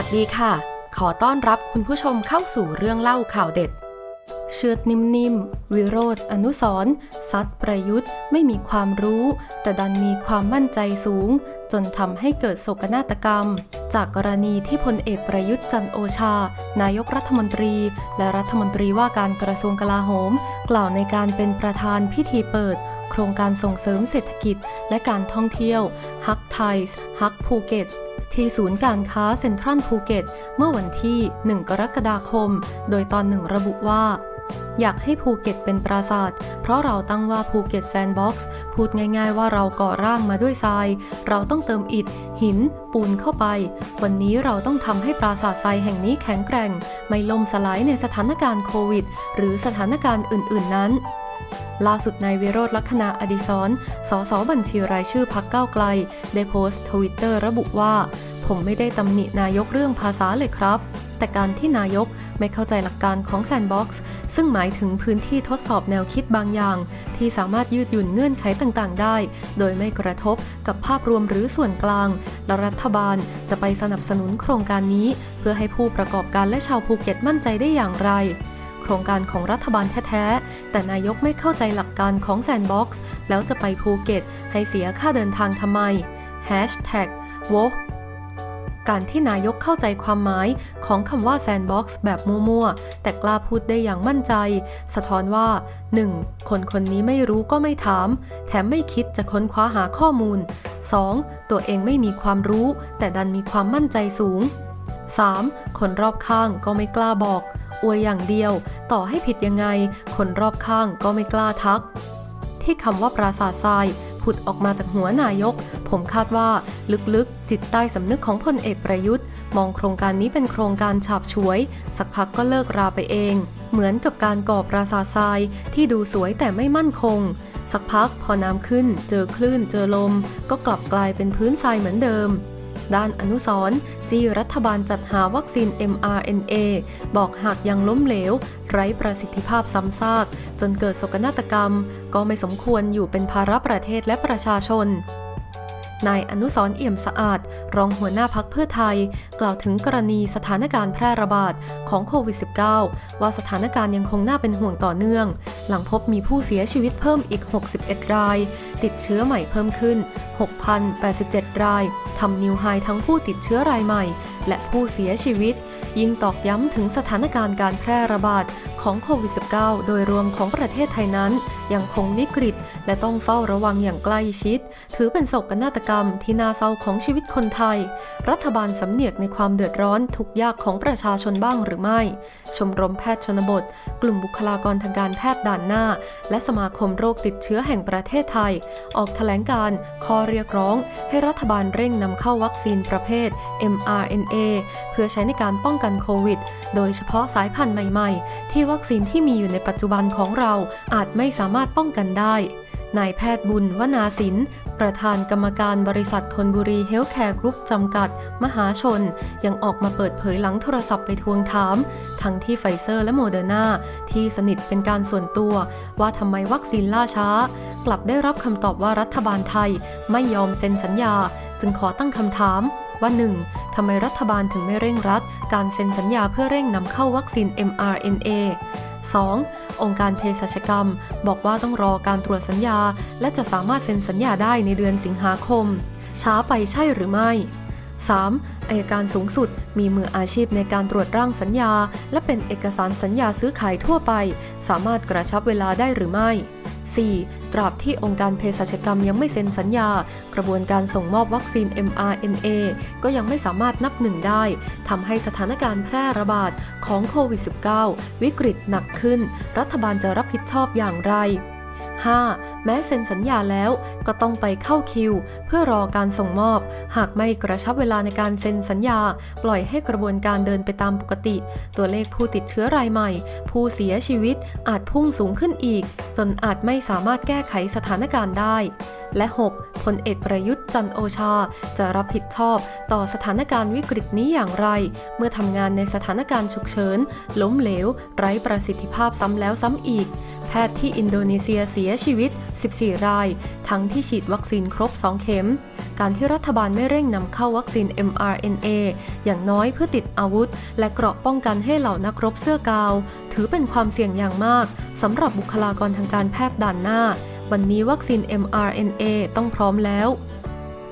วัสดีค่ะ ขอต้อนรับคุณผู้ชมเข้าสู่เรื่องเล่าข่าวเด็ด เชือดนิ่มๆ วิโรธอนุสรซัดประยุทธ์ไม่มีความรู้ แต่ดันมีความมั่นใจสูง จนทำให้เกิดโศกนาฏกรรม จากกรณีที่พลเอกประยุทธ์จันโอชา นายกรัฐมนตรี และรัฐมนตรีว่าการกระทรวงกลาโหม กล่าวในการเป็นประธานพิธีเปิดโครงการส่งเสริมเศรษฐกิจและการท่องเที่ยวฮักไทส์ฮักภูเก็ต ที่ศูนย์การค้าเซ็นทรัลภูเก็ตเมื่อวันที่ 1 กรกฎาคม โดยตอนหนึ่งระบุว่า อยากให้ภูเก็ตเป็นปราสาท เพราะเราตั้งว่าภูเก็ตแซนด์บ็อกซ์พูดง่ายๆว่าเราก่อร่างมาด้วยทราย เราต้องเติมอิฐ หิน ปูนเข้าไป วันนี้เราต้องทำให้ปราสาททรายแห่งนี้แข็งแกร่ง ไม่ล่มสลายในสถานการณ์โควิด หรือสถานการณ์อื่น ๆ นั้นล่าสุดนายวิโรธลักษณะอดิศรสสบัญชีรายชื่อพักเก้าไกล ได้โพสต์ทวิตเตอร์ระบุว่า ผมไม่ได้ตำหนินายกเรื่องภาษาเลยครับ แต่การที่นายกไม่เข้าใจหลักการของแซนด์บ็อกซ์ซึ่งหมายถึงพื้นที่ทดสอบแนวคิดบางอย่าง ที่สามารถยืดหยุ่นเงื่อนไขต่างๆ ได้ โดยไม่กระทบกับภาพรวมหรือส่วนกลาง และรัฐบาลจะไปสนับสนุนโครงการนี้ เพื่อให้ผู้ประกอบการและชาวภูเก็ตมั่นใจได้อย่างไรโครงการของรัฐบาลแท้ๆ แต่นายกไม่เข้าใจหลักการของแซนบ็อกซ์แล้วจะไปภูเก็ต ให้เสียค่าเดินทางทำไม Hashtag w o การที่นายกเข้าใจความหมายของคำว่าแซนด์บ็อกซ์แบบมั่วๆ แต่กล้าพูดได้อย่างมั่นใจ สะท้อนว่า 1. คนคนนี้ไม่รู้ก็ไม่ถาม แถมไม่คิดจะค้นคว้าหาข้อมูล 2. ตัวเองไม่มีความรู้ แต่ดันมีความมั่นใจสูง 3. คนรอบข้างก็ไม่กล้าบอก อวยอย่างเดียว ต่อให้ผิดยังไง คนรอบข้างก็ไม่กล้าทัก ที่คำว่าปราสาททราย ผุดออกมาจากหัวนายก ผมคาดว่าลึกๆ จิตใต้สำนึกของพลเอกประยุทธ์ มองโครงการนี้เป็นโครงการฉาบฉวย สักพักก็เลิกราไปเอง เหมือนกับการก่อปราสาททรายที่ดูสวยแต่ไม่มั่นคง สักพักพอน้ำขึ้น เจอคลื่น เจอลม ก็กลับกลายเป็นพื้นทรายเหมือนเดิม ด้านอนุสรณ์จี้รัฐบาลจัดหาวัคซีน mRNA บอกหากยังล้มเหลว ไร้ประสิทธิภาพซ้ำซาก จนเกิดโศกนาฏกรรม ก็ไม่สมควรอยู่เป็นภาระประเทศและประชาชน นายอนุสรเอี่ยมสะอาด รองหัวหน้าพักเพื่อไทย กล่าวถึงกรณีสถานการณ์แพร่ระบาดของโควิด -19 ว่าสถานการณ์ยังคงน่าเป็นห่วงต่อเนื่อง หลังพบมีผู้เสียชีวิตเพิ่มอีก 61 ราย ติดเชื้อใหม่เพิ่มขึ้น 6,087 รายทำนิวไฮทั้งผู้ติดเชื้อรายใหม่ และผู้เสียชีวิต ยิ่งตอกย้ำถึงสถานการณ์การแพร่ระบาดของโควิด -19 โดยรวมของประเทศไทยนั้น ยังคงวิกฤต และต้องเฝ้าระวังอย่างใกล้ชิด ถือเป็นโศกนาฏกรรมที่น่าเศร้าของชีวิตคนไทย รัฐบาลสำเนียกในความเดือดร้อนทุกยากของประชาชนบ้างหรือไม่ ชมรมแพทย์ชนบท กลุ่มบุคลากรทางการแพทย์ด่านหน้า และสมาคมโรคติดเชื้อแห่งประเทศไทย ออกแถลงการข้อเรียกร้อง ให้รัฐบาลเร่งนำเข้าวัคซีนประเภท mRNA เพื่อใช้ในการป้องกันโควิด โดยเฉพาะสายพันธุ์ใหม่ ๆ ที่วัคซีนที่มีอยู่ในปัจจุบันของเราอาจไม่สามารถป้องกันได้ นายแพทย์บุญวนาสิน ประธานกรรมการบริษัทธนบุรีเฮลท์แคร์กรุ๊ปจำกัด มหาชน ยังออกมาเปิดเผยหลังโทรศัพท์ไปทวงถาม ทั้งที่ไฟเซอร์และโมเดอร์นาที่สนิทเป็นการส่วนตัว ว่าทำไมวัคซีนล่าช้า กลับได้รับคำตอบว่ารัฐบาลไทย ไม่ยอมเซ็นสัญญา จึงขอตั้งคำถามว่า 1. ทำไมรัฐบาลถึงไม่เร่งรัด การเซ็นสัญญาเพื่อเร่งนำเข้าวัคซีน mRNA 2. องค์การเภสัชกรรม บอกว่าต้องรอการตรวจสัญญา และจะสามารถเซ็นสัญญาได้ในเดือนสิงหาคม ช้าไปใช่หรือไม่ 3. อายการสูงสุดมีมืออาชีพในการตรวจร่างสัญญา และเป็นเอกสารสัญญาซื้อขายทั่วไป สามารถกระชับเวลาได้หรือไม่ 4. ตราบที่องค์การเภสัชกรรมยังไม่เซ็นสัญญา กระบวนการส่งมอบวัคซีน mRNA ก็ยังไม่สามารถนับหนึ่งได้ทำให้สถานการณ์แพร่ระบาดของโควิด -19 วิกฤตหนักขึ้น รัฐบาลจะรับผิดชอบอย่างไร 5. แม้เซ็นสัญญาแล้วก็ต้องไปเข้าคิว เพื่อรอการส่งมอบ หากไม่กระชับเวลาในการเซ็นสัญญา ปล่อยให้กระบวนการเดินไปตามปกติ ตัวเลขผู้ติดเชื้อรายใหม่ ผู้เสียชีวิตอาจพุ่งสูงขึ้นอีก จนอาจไม่สามารถแก้ไขสถานการณ์ได้ และ 6. พลเอกประยุทธ์จันโอชา จะรับผิดชอบต่อสถานการณ์วิกฤตนี้อย่างไร เมื่อทำงานในสถานการณ์ฉุกเฉิน ล้มเหลว ไร้ประสิทธิภาพซ้ำแล้วซ้ำอีก แพทย์ที่อินโดนีเซียเสียชีวิต 14 ราย ทั้งที่ฉีดวัคซีนครบ 2 เข็ม การที่รัฐบาลไม่เร่งนำเข้าวัคซีน mRNA อย่างน้อยเพื่อติดอาวุธ และเกราะป้องกันให้เหล่านักรบเสื้อกาว ถือเป็นความเสี่ยงอย่างมากสำหรับบุคลากรทางการแพทย์ด่านหน้า วันนี้วัคซีน mRNA ต้องพร้อมแล้ว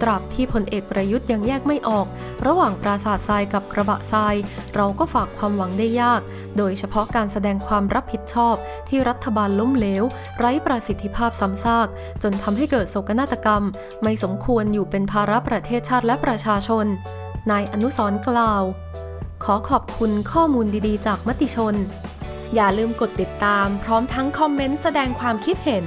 ตราบที่พลเอกประยุทธ์ยังแยกไม่ออก ระหว่างปราสาททรายกับกระบะทราย เราก็ฝากความหวังได้ยาก โดยเฉพาะการแสดงความรับผิดชอบ ที่รัฐบาลล้มเหลว ไร้ประสิทธิภาพซ้ำซาก จนทำให้เกิดโศกนาฏกรรม ไม่สมควรอยู่เป็นภาระประเทศชาติและประชาชน นายอนุสร์กล่าว ขอขอบคุณข้อมูลดีๆ จากมติชน อย่าลืมกดติดตาม พร้อมทั้งคอมเมนต์แสดงความคิดเห็น